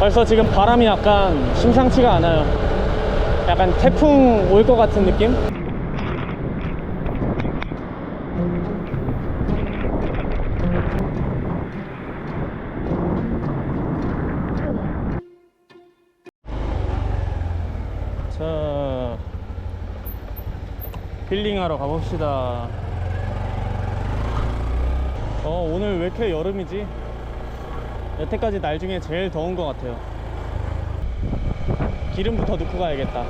벌써 지금 바람이 약간 심상치가 않아요. 약간 태풍 올 것 같은 느낌? 자, 힐링하러 가봅시다. 어, 오늘 왜 이렇게 여름이지? 여태까지 날 중에 제일 더운 것 같아요. 기름부터 넣고 가야겠다.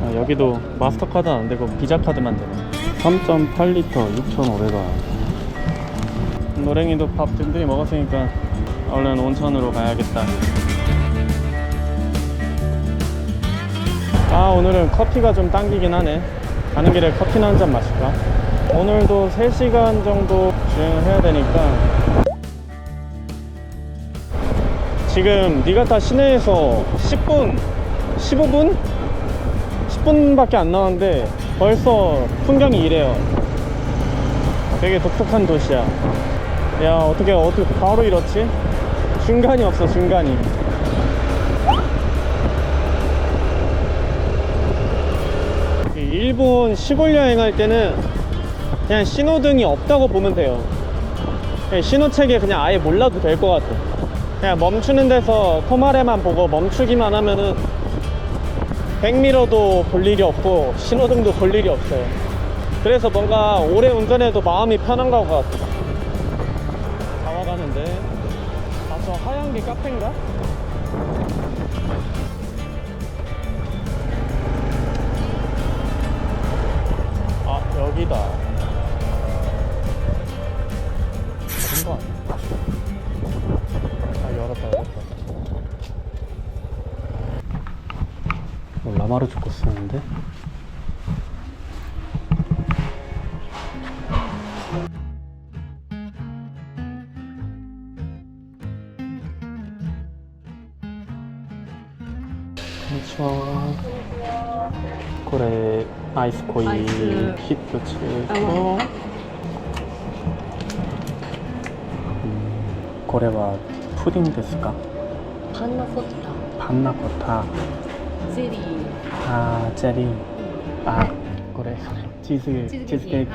아, 여기도 마스터카드 안 되고 비자 카드만 되네. 3.8리터 6,500원. 노랭이도 밥 든든히 먹었으니까 얼른 온천으로 가야겠다. 아 오늘은 커피가 좀 당기긴 하네. 가는 길에 커피나 한 잔 마실까? 오늘도 3시간 정도 주행을 해야 되니까 지금 니가타 시내에서 10분, 15분? 10분밖에 안 나왔는데 벌써 풍경이 이래요. 되게 독특한 도시야. 야 어떻게 어떻게 바로 이렇지? 중간이 없어 중간이. 이 일본 시골 여행할 때는 그냥 신호등이 없다고 보면 돼요. 신호책에 그냥 아예 몰라도 될 것 같아. 그냥 멈추는 데서 토마레만 보고 멈추기만 하면은 100미러도 볼 일이 없고 신호등도 볼 일이 없어요. 그래서 뭔가 오래 운전해도 마음이 편한 것 같아. 다 와가는데. 아, 저 하얀 게 카페인가? 아이스 코이 아이스. 킷도 치고 어. 음, 고래와 푸딩 ですか 반나코타. 반나코타. 제리. 아 제리. 아 네. 고래. 치즈 치즈케이크.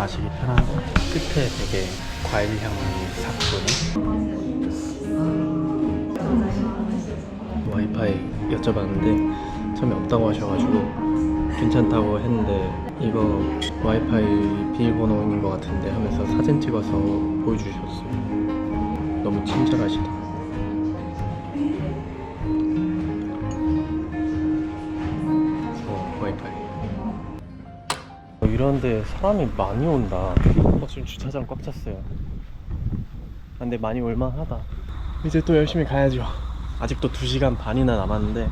마시기 편하고 끝에 되게 과일 향이 싹 도는. 와이파이 여쭤봤는데 처음에 없다고 하셔가지고 괜찮다고 했는데 이거 와이파이 비밀번호인 것 같은데 하면서 사진 찍어서 보여주셨어요. 너무 친절하시다. 이런데 사람이 많이 온다. 어, 지금 주차장 꽉 찼어요. 아, 근데 많이 올만하다. 이제 또 열심히 가야죠. 아직도 2시간 반이나 남았는데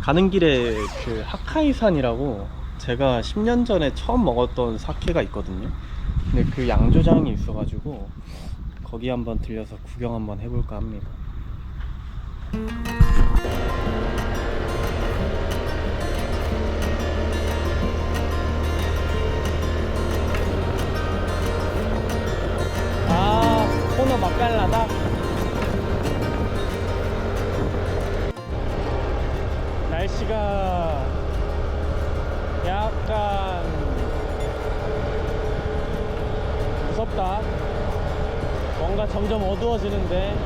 가는 길에 그 하카이산이라고 제가 10년 전에 처음 먹었던 사케가 있거든요. 근데 그 양조장이 있어가지고 거기 한번 들려서 구경 한번 해볼까 합니다. 맛깔나다. 날씨가 약간 무섭다. 뭔가 점점 어두워지는데.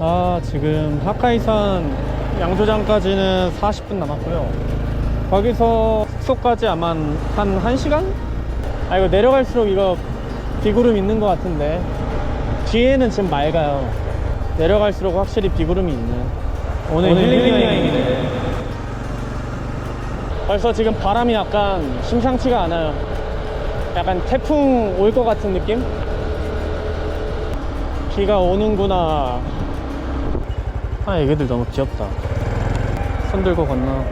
아, 지금 하카이산 양조장까지는 40분 남았고요. 거기서 숙소까지 아마 한 1시간? 아 이거 내려갈수록 이거 비구름 있는 것 같은데 뒤에는 지금 맑아요 내려갈수록 확실히 비구름이 있는 오늘, 힐링 여행이네 벌써 지금 바람이 약간 심상치가 않아요. 약간 태풍 올 것 같은 느낌? 비가 오는구나. 아, 애기들 너무 귀엽다. 손 들고 건너.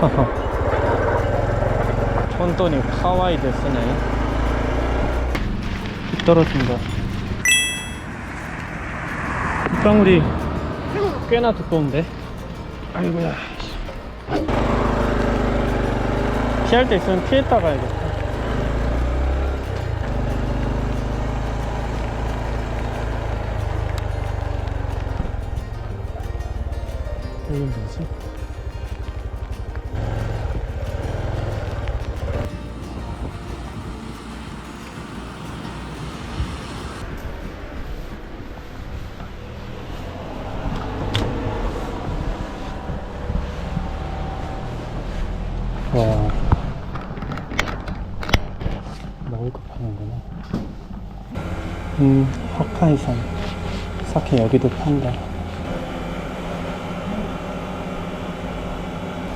비 떨어진다. 빗방울이 꽤나 두꺼운데? 아이고야. 피할 때 있으면 피했다 가야겠다. 여긴 뭐지? 먹을 거 파는구나. 음, 홋카이산. 사케 여기도 판다.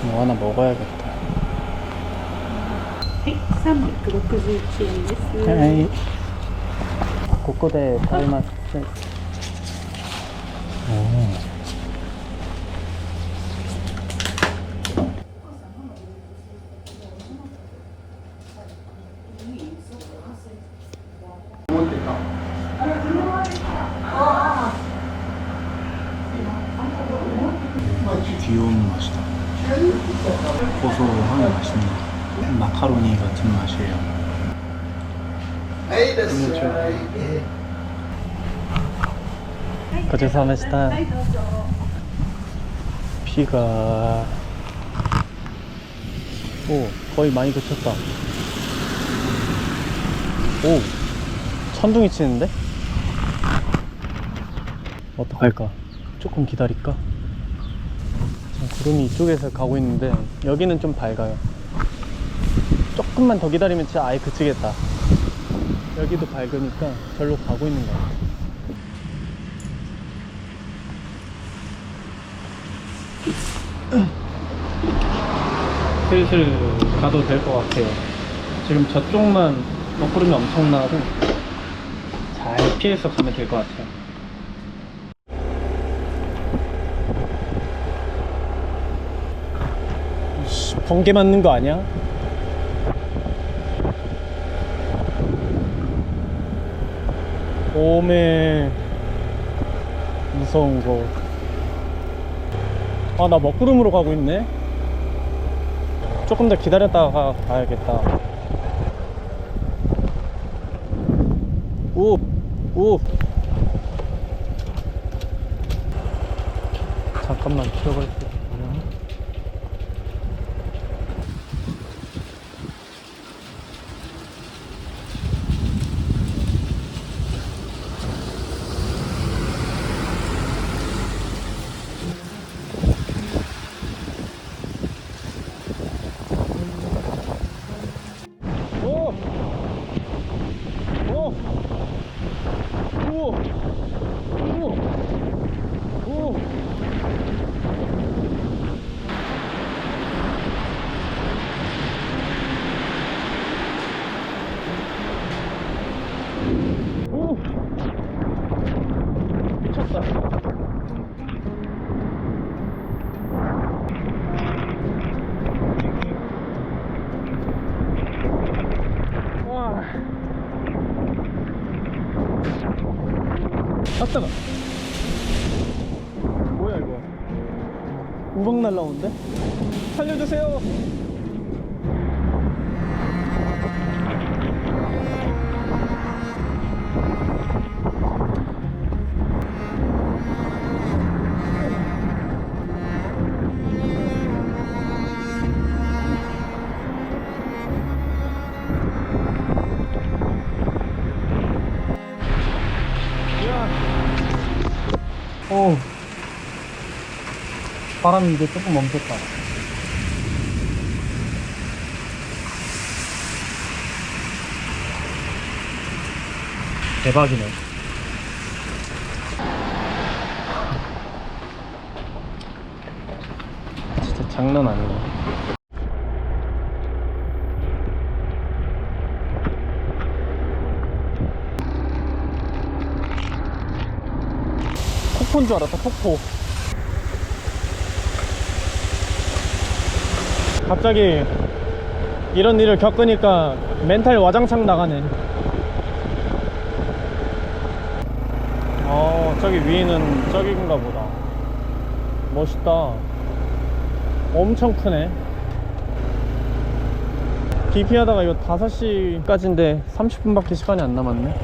뭐 하나 먹어야겠다. はい、361円です。はい。ここで食べます。 귀여운 맛이다. 고소한 맛입니다. 마카로니 같은 맛이에요. 고생하셨습니다. 비가 오 거의 많이 그쳤다. 오 천둥이 치는데? 어떡할까? 조금 기다릴까? 구름이 이쪽에서 가고 있는데 여기는 좀 밝아요. 조금만 더 기다리면 진짜 아예 그치겠다. 여기도 밝으니까 절로 가고 있는 것 같아. 슬슬 가도 될 것 같아요. 지금 저쪽만 먹구름이 엄청나고 잘 피해서 가면 될 것 같아요. 이씨, 번개 맞는 거 아니야? 오메 무서운 거. 아, 나 먹구름으로 가고 있네. 조금 더 기다렸다가 가야겠다. 오, 오. 잠깐만 키워갈게요. 오! 오! 오! 오! 오! 오! 미쳤다. 와. 아따가. 뭐야 이거? 우박 날라오는데? 살려주세요. 바람이 이제 조금 멈췄다. 대박이네. 진짜 장난 아니네. 폭포인 줄 알았다, 폭포. 갑자기 이런 일을 겪으니까 멘탈 와장창 나가네. 어, 저기 위에는 저기인가 보다. 멋있다. 엄청 크네. BP 하다가 이거 5시까지인데 30분밖에 시간이 안 남았네.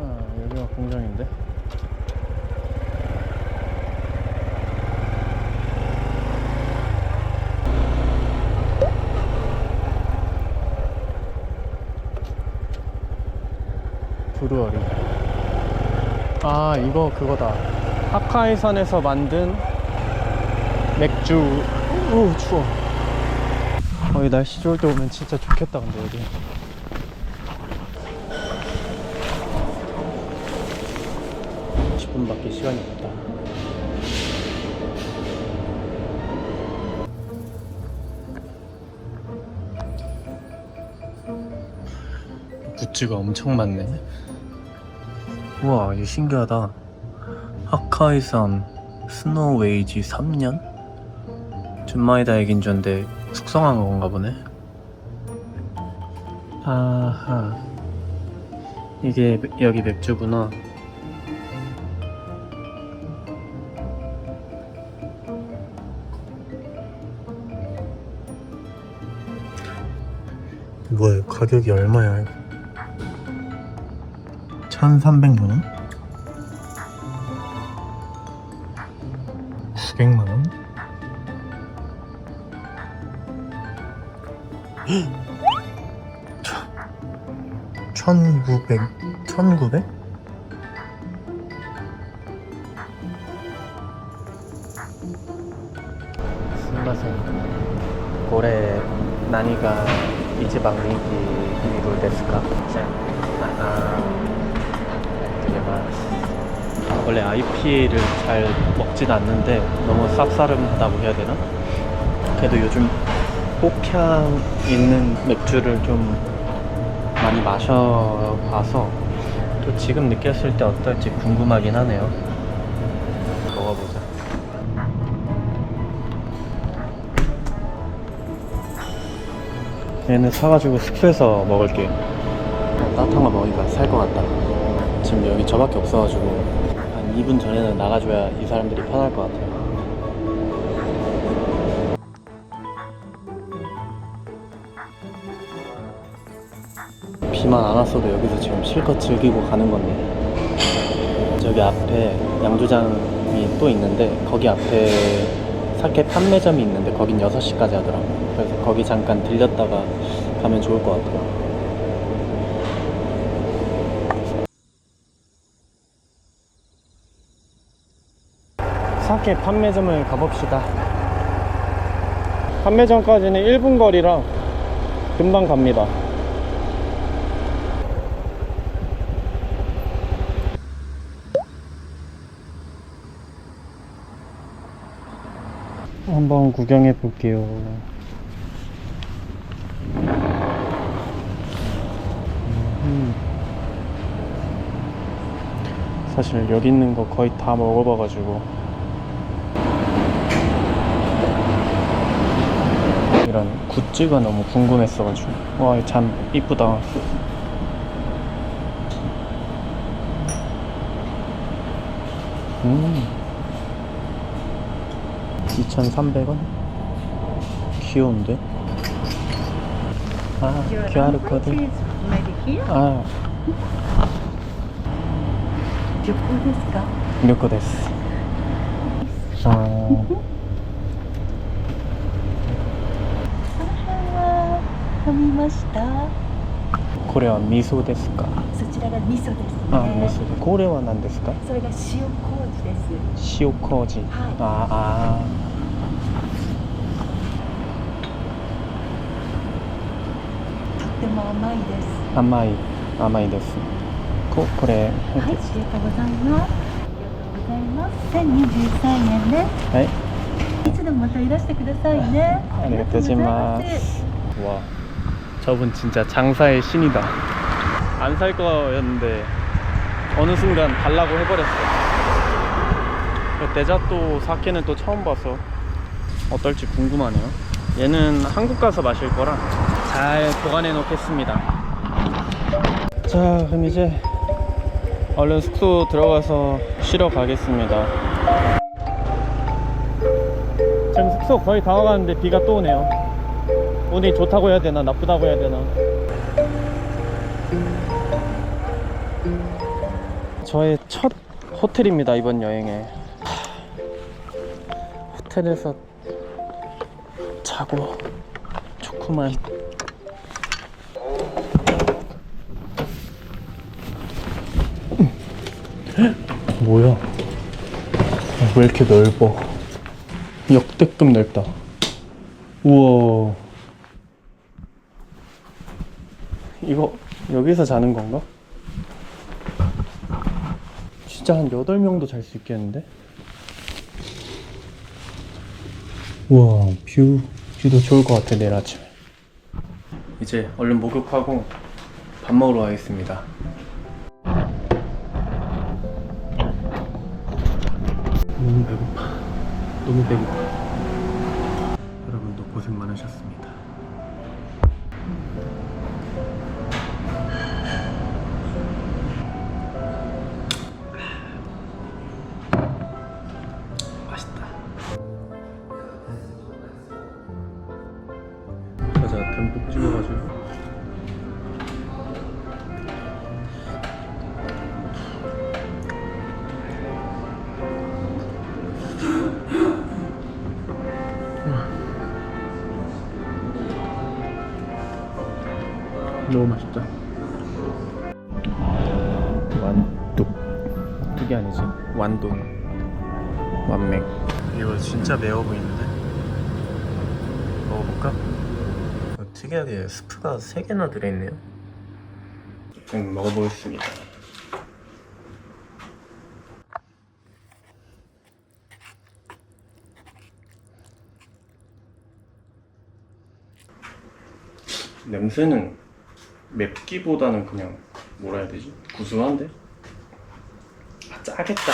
아, 여기가 공장인데. 브루어리. 아, 이거 그거다. 하카이산에서 만든 맥주. 우, 추워. 어, 이 날씨 좋을 때 오면 진짜 좋겠다, 근데 여기. 십 분밖에 시간이 없다. 굿즈가 엄청 많네. 우와, 이거 신기하다. 하카이산 스노우 웨이지 3년? 준마이다 얘긴 줄인데 숙성한 건가 보네. 아하. 이게 맥- 여기 맥주구나. 뭐야, 가격이 얼마야, 이거? 1300만원? 100만원 천구백 천구백? 신바생 고래 나니가 이지방 미기 미루 데스까? 아, 아 되게 봐. 원래 IPA를 잘 먹진 않는데 너무 쌉싸름하다고 해야 되나? 그래도 요즘 꽃향 있는 맥주를 좀 많이 마셔봐서 또 지금 느꼈을 때 어떨지 궁금하긴 하네요. 먹어보자. 얘는 사가지고 숙소에서 먹을게. 따뜻한 거 먹으니까 살 것 같다. 지금 여기 저밖에 없어가지고 한 2분 전에는 나가줘야 이 사람들이 편할 것 같아요. 비만 안 왔어도 여기서 지금 실컷 즐기고 가는 건데. 저기 앞에 양조장이 또 있는데 거기 앞에 사케 판매점이 있는데 거긴 6시까지 하더라고 그래서 거기 잠깐 들렸다가 가면 좋을 것 같아요 사케 판매점을 가봅시다 판매점까지는 1분 거리라 금방 갑니다 한번 구경해 볼게요. 음. 사실 여기 있는 거 거의 다 먹어봐가지고 이런 굿즈가 너무 궁금했어가지고. 와 참 이쁘다. 음. 2,300원? 귀여운데? 아 QR코드. 아. 몇코 됐어? 몇코 됐어 아. 噛みました。これは味噌ですか？そちらが味噌です、ね、あ味噌でこれは何ですか？それが塩麹です。塩麹、はい、ああとても甘いです。甘い甘いです。ここれはいありがとうございます。ありがとうございます。1023円ではい。いつでもまたいらしてくださいね。ありがとうございます。わ 저분 진짜 장사의 신이다. 안 살 거였는데 어느 순간 달라고 해버렸어. 데자또 사케는 또 처음 봐서 어떨지 궁금하네요. 얘는 한국 가서 마실 거라 잘 보관해 놓겠습니다. 자 그럼 이제 얼른 숙소 들어가서 쉬러 가겠습니다. 지금 숙소 거의 다 와가는데 비가 또 오네요 운이 좋다고 해야 되나 나쁘다고 해야 되나? 저의 첫 호텔입니다 이번 여행에. 하, 호텔에서 자고 좋구만 뭐야? 왜 이렇게 넓어? 역대급 넓다. 우와 이거 여기서 자는 건가? 진짜 한 8명도 잘 수 있겠는데? 우와 뷰 뷰도 좋을 것 같아 내일 아침에. 이제 얼른 목욕하고 밥 먹으러 가겠습니다. 너무 배고파. 너무 배고파. 여러분도 고생 많으셨습니다 너무 맛있다. 완뚝 뚝이 아니지. 완돈 완맥. 이거 진짜 매워 보이는데? 먹어볼까? 특이하게 스프가 3개나 들어있네요. 좀 먹어보겠습니다. 냄새는 맵기보다는 그냥 뭐라 해야 되지? 구수한데? 아 짜겠다.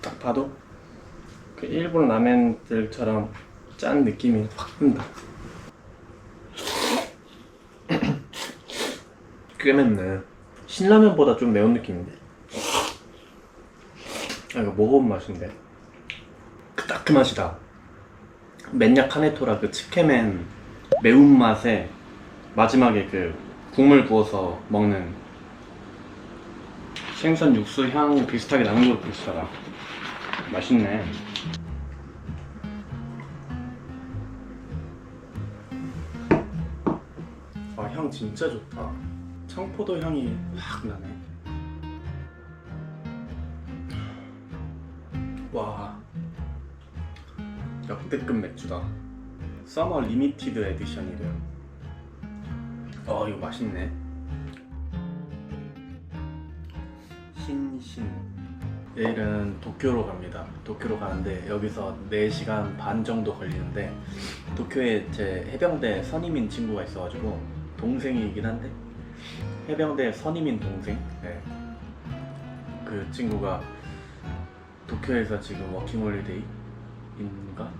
딱 봐도 그 일본 라멘들처럼 짠 느낌이 확 든다. 꽤 맵네. 신라면보다 좀 매운 느낌인데? 아 이거 먹어본 맛인데. 딱 그 맛이다. 맨약 카네토라 그 츠케멘 매운맛에 마지막에 그 국물 부어서 먹는 생선 육수 향 비슷하게 나는 것도 비슷하다 맛있네. 아 향 진짜 좋다. 청포도 향이 확 나네. 와. 역대급 맥주다. 서머 리미티드 에디션이래요 어 이거 맛있네. 신신. 내일은 도쿄로 갑니다. 도쿄로 가는데 여기서 4시간 반 정도 걸리는데 도쿄에 제 해병대 선임인 친구가 있어가지고 동생이긴 한데 해병대 선임인 동생? 네. 그 친구가 도쿄에서 지금 워킹홀리데이인가?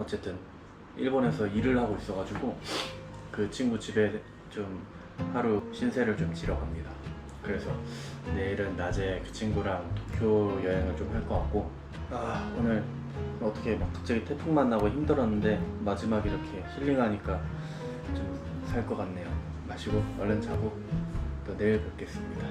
어쨌든 일본에서 일을 하고 있어가지고 그 친구 집에 좀 하루 신세를 좀 지러 갑니다. 그래서 내일은 낮에 그 친구랑 도쿄 여행을 좀 할 것 같고 아 오늘 어떻게 막 갑자기 태풍 만나고 힘들었는데 마지막 이렇게 힐링하니까 좀 살 것 같네요. 마시고 얼른 자고 또 내일 뵙겠습니다.